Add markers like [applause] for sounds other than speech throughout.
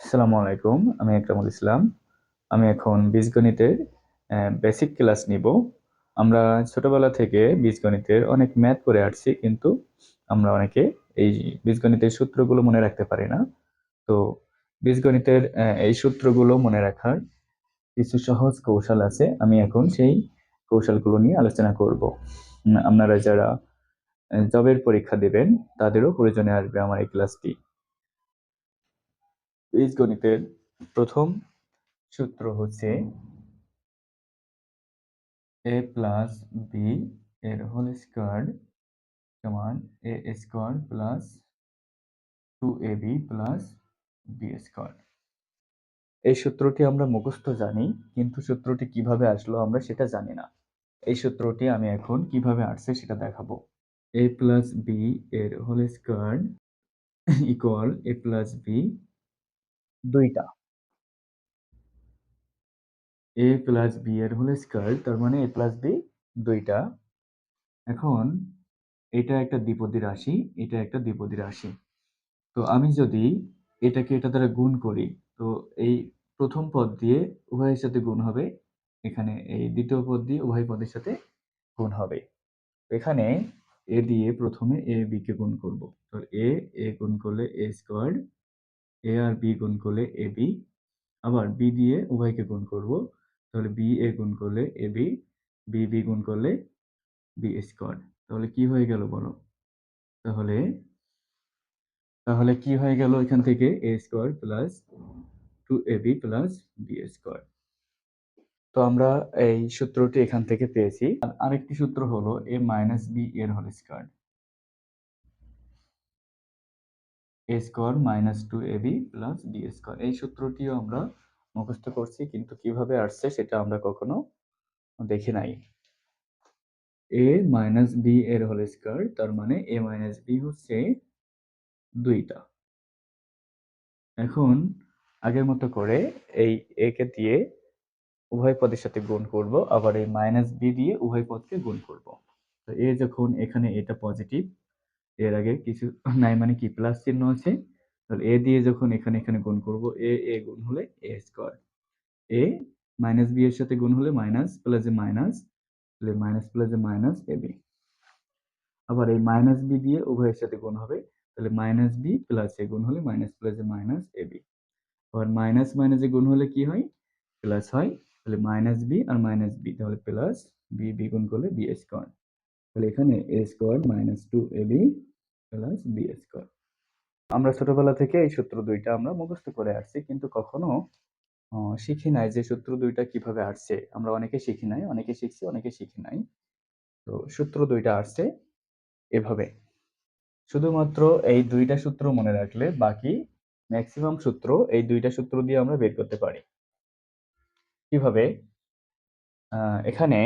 আসসালামু আলাইকুম, আমি একরামুল ইসলাম। আমি এখন বীজগণিতের বেসিক ক্লাস নিব। আমরা ছোটবেলা থেকে বীজগণিতের অনেক ম্যাথ করে আসছি, কিন্তু আমরা অনেকে এই বীজগণিতের সূত্রগুলো মনে রাখতে পারি না। তো বীজগণিতের এই সূত্রগুলো মনে রাখার কিছু সহজ কৌশল আছে, আমি এখন সেই কৌশলগুলো নিয়ে আলোচনা করব। আপনারা যারা জবের পরীক্ষা দেবেন, তাদেরও প্রয়োজনে আসবে আমার এই ক্লাসটি বীজগণিতের প্রথম সূত্র হচ্ছে এ প্লাস বি এর হোল স্কোয়ার সমান A square plus two A B plus B square. এই সূত্রটি আমরা মুখস্থ জানি, কিন্তু সূত্রটি কীভাবে আসলো আমরা সেটা জানি না। এই সূত্রটি আমি এখন কীভাবে আসছে সেটা দেখাবো। এ প্লাস বি এর whole square equal A plus B দুইটা। এ প্লাস বি এর হোল স্কোয়ার তার মানে এ প্লাস বি দুইটা। এখন এটা একটা দ্বিপদী রাশি, এটা একটা দ্বিপদী রাশি। তো আমি যদি এটাকে এটা দ্বারা গুণ করি, তো এই প্রথম পদ দিয়ে উভয়ের সাথে গুণ হবে, এখানে এই দ্বিতীয় পদ দিয়ে উভয় পদের সাথে গুণ হবে। এখানে এ দিয়ে প্রথমে এ বি কে গুণ করব। তো এ এ গুণ করলে এ স্কোয়ার এ আর বি গুণ করলে এ বি আবার বি দিয়ে উভয়কে গুণ করব। তাহলে বি এ গুণ করলে এ বি বি বি গুণ করলে বি স্কোয়ার তাহলে কি হয়ে গেল বলো? তাহলে তাহলে কি হয়ে গেল এখান থেকে? A square plus two A B plus B square তো আমরা এই সূত্রটি এখান থেকে পেয়েছি। আর আরেকটি সূত্র হলো এ মাইনাস বি এর whole square A square minus two A B plus B square এই সূত্রটিও আমরা মুখস্থ করছি, কিন্তু কীভাবে আসছে সেটা আমরা কখনো দেখি নাই। এ মাইনাস বি এর হোল স্কোয়ার তার মানে এ মাইনাস বি হচ্ছে দুইটা। এখন আগের মতো করে এই এ কে দিয়ে উভয় পদের সাথে গুণ করব, আবার এই মাইনাস বি দিয়ে উভয় পদকে গুণ করব। তো এ যখন এখানে এটা পজিটিভ এর আগে কিছু [laughs] নাই মানে কি, প্লাস চিহ্ন আছে। তাহলে এ দিয়ে যখন এখানে এখানে গুণ করব, এ এ গুণ হলে A square. A minus B এর সাথে গুণ হলে মাইনাস প্লাস এ মাইনাস তাহলে minus plus A minus A B. আবার এই মাইনাস বি দিয়ে উভয়ের সাথে গুণ হবে, তাহলে মাইনাস বি প্লাস এ গুণ হলে minus plus A minus A B. আবার মাইনাস মাইনাস এ গুণ হলে কি হয়? প্লাস হয়, তাহলে মাইনাস বি আর মাইনাস বি, তাহলে প্লাস বি বি গুণ করলে বি স্কোয়ার। তাহলে এখানে A square minus two A B plus B square আমরা ছোটবেলা থেকে এই সূত্র দুইটা আমরা মুখস্থ করে আসছি, কিন্তু কখনো শিখি নাই যে সূত্র দুইটা কীভাবে আসছে। আমরা অনেকে শিখি নাই, অনেকে শিখছি, অনেকে শিখি নাই। তো সূত্র দুইটা আসছে এভাবে। শুধুমাত্র এই দুইটা সূত্র মনে রাখলে বাকি ম্যাক্সিমাম সূত্র এই দুইটা সূত্র দিয়ে আমরা বের করতে পারি। কীভাবে? এখানে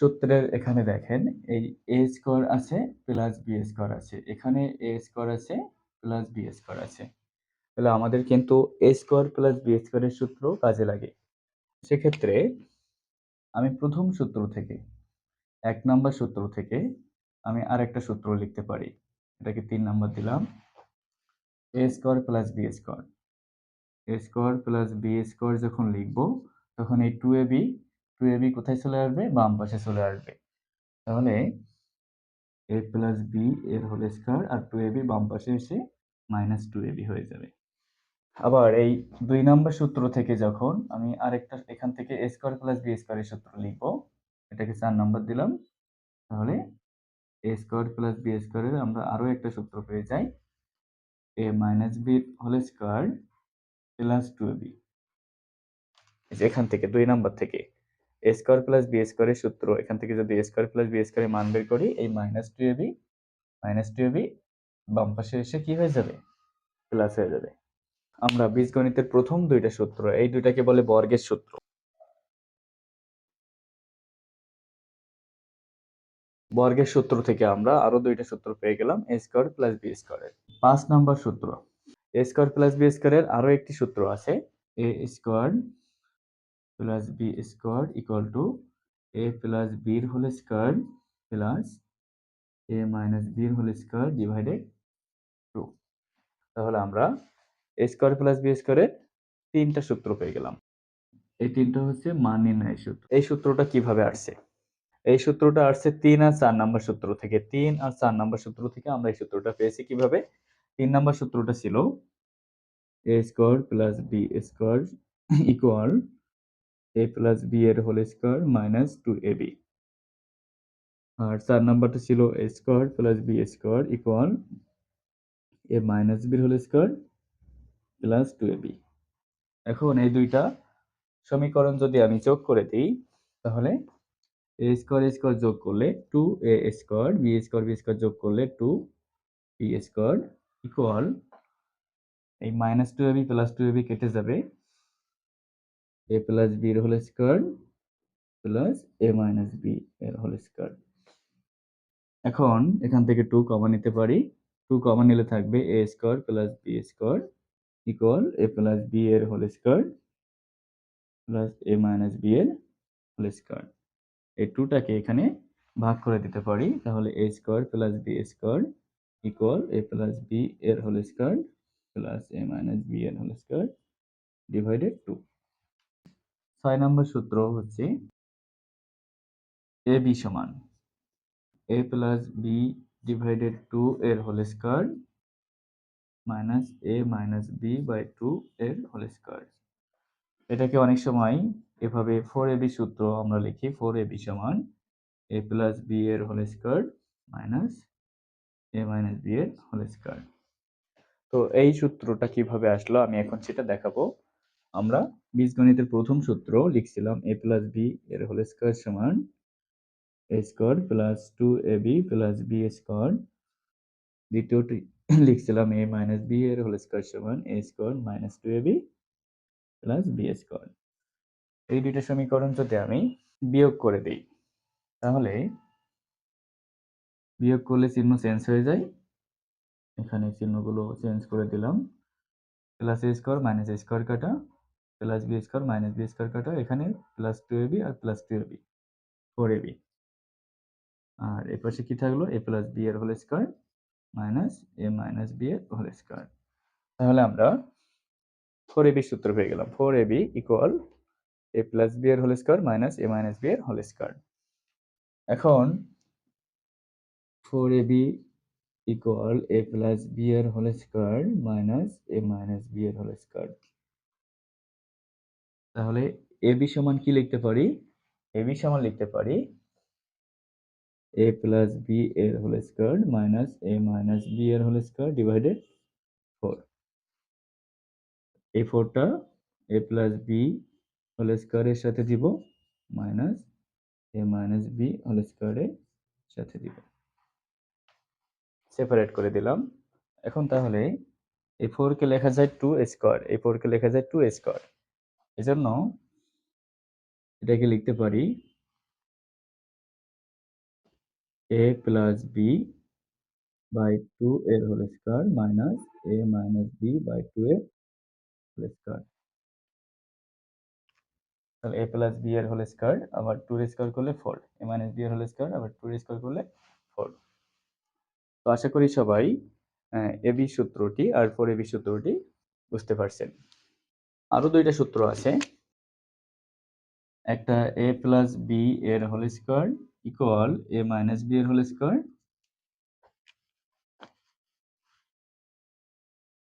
সূত্রের এখানে দেখেন, এই এ স্কোয়ার আছে প্লাস বি স্কোয়ার আছে। এখানে এ স্কোয়ার আছে প্লাস বি স্কোয়ার আছে। তাহলে আমাদের কিন্তু এ স্কোয়ার প্লাস বি স্কোয়ারের সূত্র কাজে লাগে। সেক্ষেত্রে আমি প্রথম সূত্র থেকে, এক নাম্বার সূত্র থেকে আমি আরেকটা সূত্র লিখতে পারি। এটাকে তিন নাম্বার দিলাম। A square plus B square A square plus B square যখন লিখব, তখন এই two A B two A B কোথায় চলে আসবে? বাম পাশে চলে আসবে। তাহলে এ প্লাস বি এর হোল স্কোয়ার আর টু এ বি বাম পাশে এসে মাইনাস টু এ বি হয়ে যাবে। আবার এই দুই নম্বর সূত্র থেকে যখন আমি আরেকটা এখান থেকে এ স্কোয়ার প্লাস বি স্কোয়ারের সূত্র লিখব, এটাকে চার নম্বর দিলাম, তাহলে এ স্কোয়ার প্লাস বি স্কোয়ারের আমরা আরও একটা সূত্র পেয়ে যাই, A minus B whole square plus two A B. এখান থেকে দুই নম্বর থেকে এ স্কোয়ার প্লাস বি স্কোয়ারের সূত্র। এখান থেকে যদি এ স্কোয়ার প্লাস বি স্কোয়ারের মান বের করি, এই minus two A B minus two A B বাম পাশে এসে কি হয়ে যাবে? প্লাস হয়ে যাবে। আমরা বীজগণিতের প্রথম দুইটা সূত্র, এই দুইটাকে বলে বর্গের সূত্র। বর্গের সূত্র থেকে আমরা আরও দুইটা সূত্র পেয়ে গেলাম এ স্কোয়ার প্লাস বি স্কোয়ারের পাঁচ নাম্বার সূত্র এ স্কোয়ার প্লাস বি স্কোয়ারের আরও একটি সূত্র আছে A square plus B square equal to A plus বির whole square plus A minus বির হোল স্কোয়ার ডিভাইডেড টু তাহলে আমরা এ স্কোয়ার প্লাস বি স্কোয়ারের তিনটা সূত্র পেয়ে গেলাম। এই তিনটা হচ্ছে মান নির্ণয়ের সূত্র। এই সূত্রটা কীভাবে আসছে? এই সূত্রটা আসছে তিন আর চার নাম্বার সূত্র থেকে। তিন আর চার নাম্বার সূত্র থেকে আমরা এই সূত্রটা পেয়েছি কীভাবে? তিন নাম্বার সূত্রটা ছিল A square plus B square equal A plus B এর whole square minus two A B আর চার নাম্বারটা ছিল A square plus B square equal A minus বির whole square plus two A B এখন এই দুইটা সমীকরণ যদি আমি যোগ করে দিই, তাহলে এ স্কোয়ার স্কোয়ার যোগ করলে two A square B square B square যোগ করলে টু বি স্কোয়ার ইকুয়াল এই minus two AB plus two AB কেটে যাবে। এ প্লাস বি এর whole square plus A minus B এর হোল স্কোয়ার এখন এখান থেকে টু কমন নিতে পারি। টু কমন নিলে থাকবে A square plus B square equal A plus B এর whole square plus A minus B এর হোল স্কোয়ার এই টুটাকে এখানে ভাগ করে দিতে পারি। তাহলে A square plus B square equal A plus B এর whole square plus A minus B এর হোল স্কোয়ার ডিভাইডেড টু ছয় নম্বর সূত্র হচ্ছে এ বি সমান। A plus B divided two এর whole square minus A minus B by two এর whole square. এটাকে অনেক সময় এভাবে ফোর এ বি সূত্র আমরা লিখি, ফোর এ বি সমান এ প্লাস বি এর whole square minus A minus B এর হোল স্কোয়ার। তো এই সূত্রটা কীভাবে আসলো আমি এখন সেটা দেখাবো। আমরা বীজগণিতের প্রথম সূত্র লিখছিলাম এ প্লাস বি এর হোল স্কোয়ার সমান A square plus two A B plus B square দ্বিতীয়টি লিখছিলাম এ মাইনাস বি এর হোল স্কোয়ার সমান A square minus two A B plus B square এই দুইটা সমীকরণ যদি আমি বিয়োগ করে দিই, তাহলে বিয়োগ করলে চিহ্ন চেঞ্জ হয়ে যায়। এখানে চিহ্নগুলো চেঞ্জ করে দিলাম। Plus A square minus A square কাটা। Plus B square minus B square কাটা এখানে প্লাস টু এবি আর plus two AB four AB আর এ পাশে কি থাকল? এ প্লাস বি এর whole square minus A minus B এর হোল স্কোয়ার তাহলে আমরা ফোর এবি সূত্র পেয়ে গেলাম। Four AB equal A plus B এর whole square minus A minus B এর হোল স্কোয়ার এখন four AB equal A plus B এর whole square minus A minus B এর হোল স্কোয়ার তাহলে এ বি সমান কি লিখতে পারি? এ বি সমান লিখতে পারি এ প্লাস বি এর whole square minus A minus B এর হোল স্কোয়ার ডিভাইডেড ফোর। এই ফোরটা এ প্লাস বি হোল স্কোয়ারের সাথে দিব minus A minus B whole স্কোয়ারের সাথে দিব। সেপারেট করে দিলাম। এখন তাহলে এই ফোরকে লেখা যায় টু স্কোয়ার, এই ফোরকে লেখা যায় টু স্কোয়ার। এজন্য এটাকে লিখতে পারি a plus b by two এর whole square minus a minus b by two এর হোল স্কোয়ার তাহলে এ প্লাস বি এর হোল স্কোয়ার আবার টু এর স্কোয়ার করলে ফোর এ মাইনাস বি এর হোল স্কোয়ার আবার টু এর স্কোয়ার করলে ফোর তো আশা করি সবাই এ বি সূত্রটি আর ফোর এ বি সূত্রটি বুঝতে পারছেন। আরও দুইটা সূত্র আছে। একটা এ প্লাস বি এর whole square equal a minus b এর whole square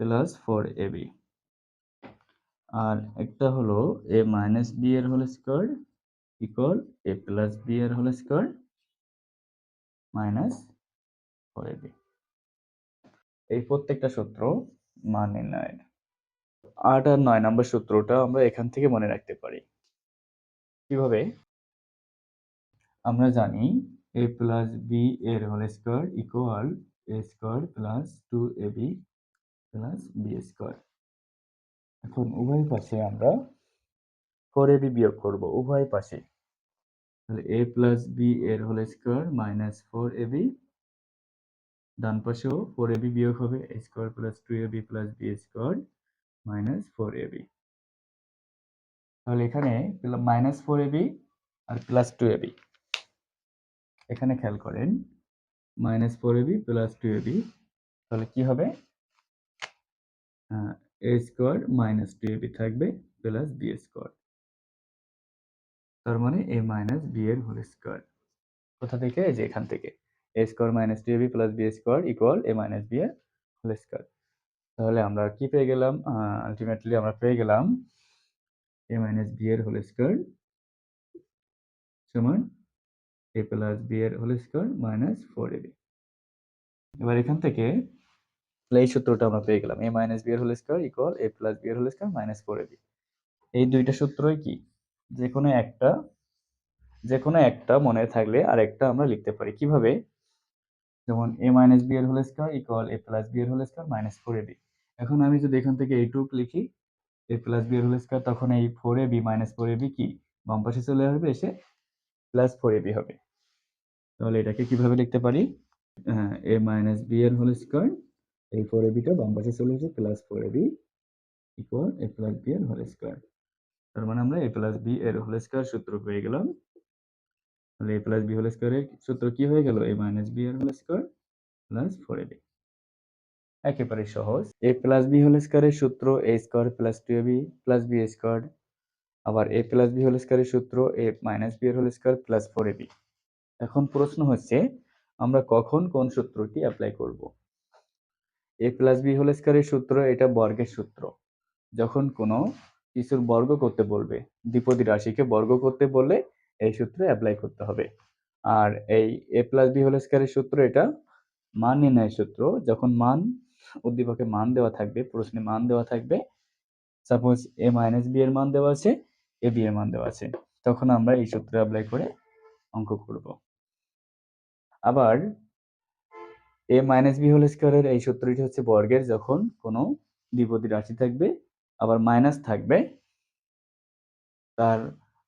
plus four a b আর একটা হলো এ মাইনাস বি এর whole square equal a plus b এর whole square minus four a b এই প্রত্যেকটা সূত্র মান নির্ণয়ের আট আর নয় নম্বর সূত্রটা আমরা এখান থেকে মনে রাখতে পারি। কীভাবে? আমরা জানি এ প্লাস বি এর whole square equal a square plus two a b plus b square এখন উভয় পাশে আমরা ফোর এ বি বিয়োগ করব, উভয় পাশে। তাহলে এ প্লাস বি এর whole square minus four a b ডান পাশেও ফোর এ বি বিয়োগ হবে a square plus two a b plus b square minus four a b তাহলে এখানে মাইনাস ফোর এ বি আর প্লাস টু এ বি এখানে খেয়াল করেন minus four a b plus two a b তাহলে কি হবে? A square minus two a b থাকবে প্লাস বি স্কোয়ার তার মানে এ মাইনাস বি এর হোল স্কোয়ার কোথা থেকে? যে এখান থেকে। A square minus two A B plus B square equal A minus B এর হোল স্কোয়ার তাহলে আমরা কি পেয়ে গেলাম? আলটিমেটলি আমরা পেয়ে গেলাম এ মাইনাস বি এর হোল স্কোয়ার সমান এ প্লাস বি এর whole square minus four A B এবার এখান থেকে এই সূত্রটা আমরা পেয়ে গেলাম। এ মাইনাস বি এর whole square equal A plus B whole whole square minus four a b এই দুইটা সূত্রই কি? যে কোনো একটা যে কোনো একটা মনে থাকলে আর একটা আমরা লিখতে পারি। কীভাবে? যেমন এ মাইনাস বি এর whole square equal A plus B এর whole square minus four AB এখন আমি যদি এখান থেকে এইটুক লিখি A plus B whole square তখন এই four A B minus four A B কি? বাম পাশে চলে আসবে, এসে প্লাস ফোর এ বি হবে। তাহলে এটাকে কীভাবে লিখতে পারি? এ মাইনাস বি এর হোল স্কোয়ার এই ফোর এবিটা বাম পাশে চলে এসে plus four AB equal A plus B এর হোল স্কোয়ার তার মানে আমরা এ প্লাস বি এর হোল স্কোয়ার সূত্র পেয়ে গেলাম। তাহলে এ প্লাস বি হোল স্কোয়ারের সূত্র কি হয়ে গেল? এ মাইনাস বি এর whole square plus four a b একেবারে সহজ। এ প্লাস বি হোল স্কোয়ারের সূত্র a square plus two a b plus b square আবার এ প্লাস বি হোল স্কোয়ারের সূত্র এ মাইনাস বি এর whole square plus four a b এখন প্রশ্ন হচ্ছে, আমরা কখন কোন সূত্রটি অ্যাপ্লাই করব? এ প্লাস বি হোল স্কোয়ারের সূত্র, এটা বর্গের সূত্র। যখন কোনো কিছুর বর্গ করতে বলবে, দ্বিপদী রাশিকে বর্গ করতে বললে এই সূত্র অ্যাপ্লাই করতে হবে। আর এই এ প্লাস বি হোল স্কোয়ারের সূত্র, এটা মান নির্ণয়ের সূত্র। যখন মান উদ্দীপকে মান দেওয়া থাকবে, প্রশ্নে মান দেওয়া থাকবে। সাপোজ এ মাইনাস বি এর মান দেওয়া আছে এ বি এর মান দেওয়া আছে। তখন আমরা এই সূত্র অ্যাপ্লাই করে অঙ্ক করব। আবার এ মাইনাস বি হোল স্কোয়ারের এই সূত্রটি হচ্ছে বর্গের, যখন কোনো দ্বিপদী রাশি থাকবে, আবার মাইনাস থাকবে, তার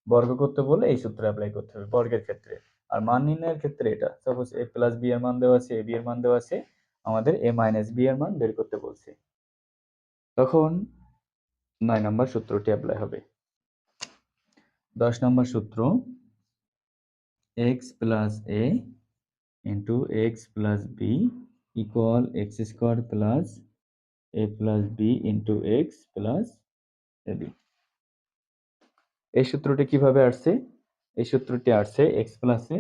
বর্গ করতে বলে এই সূত্র অ্যাপ্লাই করতে হবে বর্গের ক্ষেত্রে। আর মান নির্ণয়ের ক্ষেত্রে এটা। সাপোজ এ প্লাস বি এর মান দেওয়া আছে এ বি এর মান দেওয়া আছে আমাদের এ মাইনাস বি এর মান বের করতে বলছে। তখন নয় নম্বর সূত্রটি অ্যাপ্লাই হবে। দশ নম্বর সূত্র x plus a into x plus b equal x square plus a plus b into x plus a b এই সূত্রটি কীভাবে আসছে? এই সূত্রটি আসছে x plus a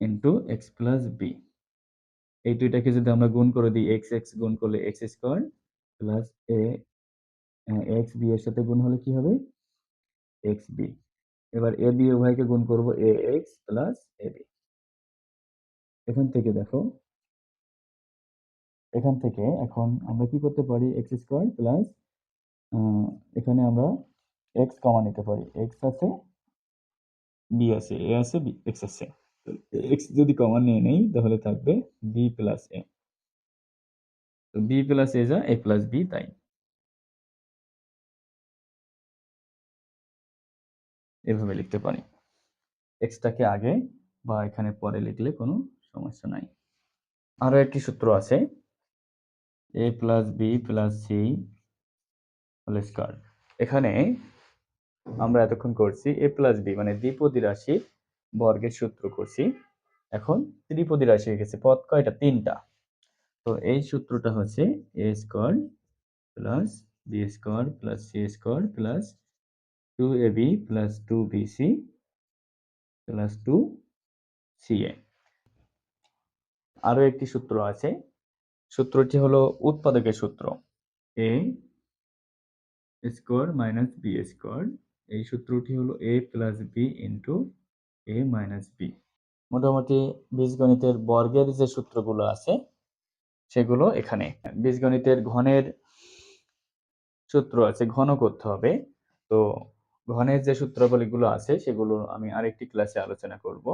into x plus b এই দুইটাকে যদি আমরা গুণ করে দিই এক্স এক্স গুণ করলে x square plus a x b এর সাথে গুণ হলে কি হবে? এক্স বি এবার এ বি উভয়কে গুণ করব a x plus a b এখান থেকে দেখো, এখান থেকে এখন আমরা কি করতে পারি? এক্স স্কোয়ার প্লাস এখানে আমরা এক্স কমা নিতে পারি। এক্স আছে বি আছে এ আছে বি এক্স আছে। এক্স যদি কমন নিয়ে নেই, তাহলে থাকবে বি প্লাস এ তো বি প্লাস এ যা এ প্লাস বি তাই। এভাবে লিখতে পারি। এক্সটাকে আগে বা এখানে পরে লিখলে কোনো সমস্যা নাই। আরও একটি সূত্র আছে। A plus b plus c whole square এখানে আমরা এতক্ষণ করছি এ প্লাস বি মানে দ্বিপদী রাশি বর্গের সূত্র করছি। এখন ত্রিপদী রাশি হয়ে গেছে, পদ কয়টা? তিনটা। তো এই সূত্রটা হচ্ছে a square plus b square plus c square plus two a b plus two b c plus two c a আরও একটি সূত্র আছে। সূত্রটি হলো উৎপাদকের সূত্র। A square minus b square এই সূত্রটি হলো a plus b into a minus b মোটামুটি বীজগণিতের বর্গের যে সূত্রগুলো আছে, সেগুলো এখানে। বীজগণিতের ঘনের সূত্র আছে, ঘন করতে হবে। তো ঘনের যে সূত্রাবলীগুলো আছে, সেগুলো আমি আরেকটি ক্লাসে আলোচনা করব।